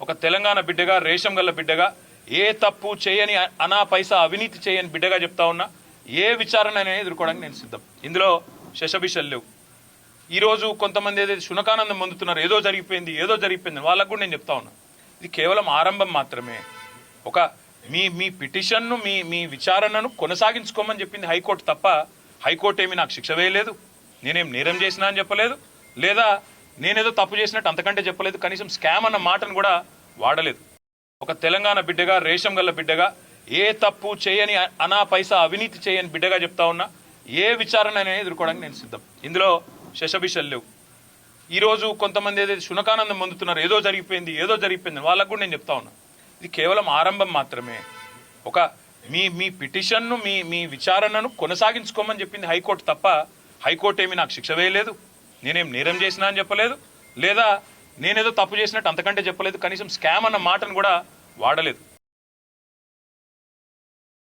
ఒక తెలంగాణ బిడ్డగా రేషం గల్ల బిడ్డగా ఏ తప్పు చేయని అనా పైసా అవినీతి చేయని బిడ్డగా చెప్తా ఉన్నా ఏ విచారణ అనేది ఎదుర్కోవడానికి నేను సిద్ధం. ఇందులో శశభిషలు లేవు. ఈరోజు కొంతమంది ఏదైతే శునకానందం పొందుతున్నారు ఏదో జరిగిపోయింది ఏదో జరిగిపోయింది వాళ్ళకు కూడా నేను చెప్తా ఉన్నా. ఇది కేవలం ఆరంభం మాత్రమే. ఒక మీ మీ పిటిషన్ను మీ మీ విచారణను కొనసాగించుకోమని చెప్పింది హైకోర్టు తప్ప హైకోర్టు ఏమి నాకు శిక్ష వేయలేదు. నేనేం నేరం చేసినా అని చెప్పలేదు. లేదా నేనేదో తప్పు చేసినట్టు అంతకంటే చెప్పలేదు. కనీసం స్కామ్ అన్న మాటను కూడా వాడలేదు. ఒక తెలంగాణ బిడ్డగా రేషం గల్ల బిడ్డగా ఏ తప్పు చేయని అనా పైసా అవినీతి చేయని బిడ్డగా చెప్తా ఉన్నా ఏ విచారణ అనేది ఎదుర్కోవడానికి నేను సిద్ధం. ఇందులో శశభిషలు లేవు. ఈరోజు కొంతమంది ఏదైతే శునకానందం పొందుతున్నారు ఏదో జరిగిపోయింది ఏదో జరిగిపోయింది వాళ్ళకు కూడా నేను చెప్తా ఉన్నా ఇది కేవలం ఆరంభం మాత్రమే. ఒక మీ మీ పిటిషన్ను మీ మీ విచారణను కొనసాగించుకోమని చెప్పింది హైకోర్టు తప్ప హైకోర్టు ఏమి నాకు శిక్ష వేయలేదు. నేనేం నేరం చేసినా అని చెప్పలేదు. లేదా నేనేదో తప్పు చేసినట్టు అంతకంటే చెప్పలేదు. కనీసం స్కామ్ అన్న మాటను కూడా వాడలేదు.